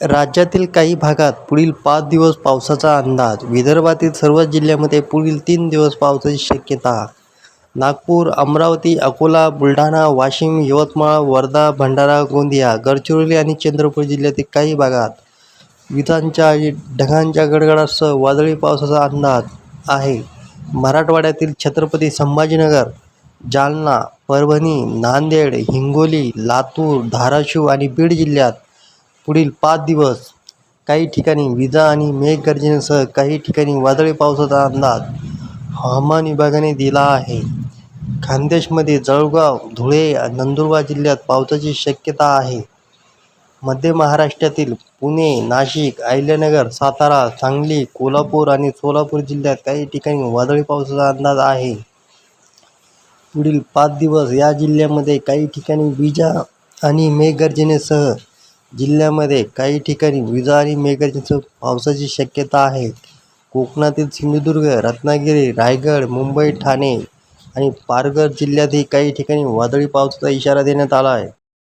राज्यातील काही भागात पुढील पाच दिवस पावसाचा अंदाज. विदर्भातील सर्वच जिल्ह्यामध्ये पुढील तीन दिवस पावसाची शक्यता. नागपूर अमरावती अकोला बुलढाणा वाशिम यवतमाळ वर्धा भंडारा गोंदिया गडचिरोली आणि चंद्रपूर जिल्ह्यातील काही भागात विजांच्या आणि ढगांच्या गडगडासह वादळी पावसाचा अंदाज आहे. मराठवाड्यातील छत्रपती संभाजीनगर जालना परभणी नांदेड हिंगोली लातूर धाराशिव आणि बीड जिल्ह्यात पुढील पाच दिवस काही ठिकाणी विजा आणि मेघगर्जनेसह काही ठिकाणी वादळी पावसाचा अंदाज हवामान विभागाने दिला आहे. खानदेशमध्ये जळगाव धुळे नंदुरबार जिल्ह्यात पावसाची शक्यता आहे. मध्य महाराष्ट्रातील पुणे नाशिक अहिल्यानगर सातारा सांगली कोल्हापूर आणि सोलापूर जिल्ह्यात काही ठिकाणी वादळी पावसाचा अंदाज आहे. पुढील पाच दिवस या जिल्ह्यामध्ये काही ठिकाणी विजा आणि मेघगर्जनेसह जिल्ह्यामध्ये काही ठिकाणी विजा आणि मेघगर्जनेसह पावसाची शक्यता आहे. कोकणातील सिंधुदुर्ग रत्नागिरी रायगड मुंबई ठाणे आणि पालघर जिल्ह्यातही काही ठिकाणी वादळी पावसाचा इशारा देण्यात आला आहे.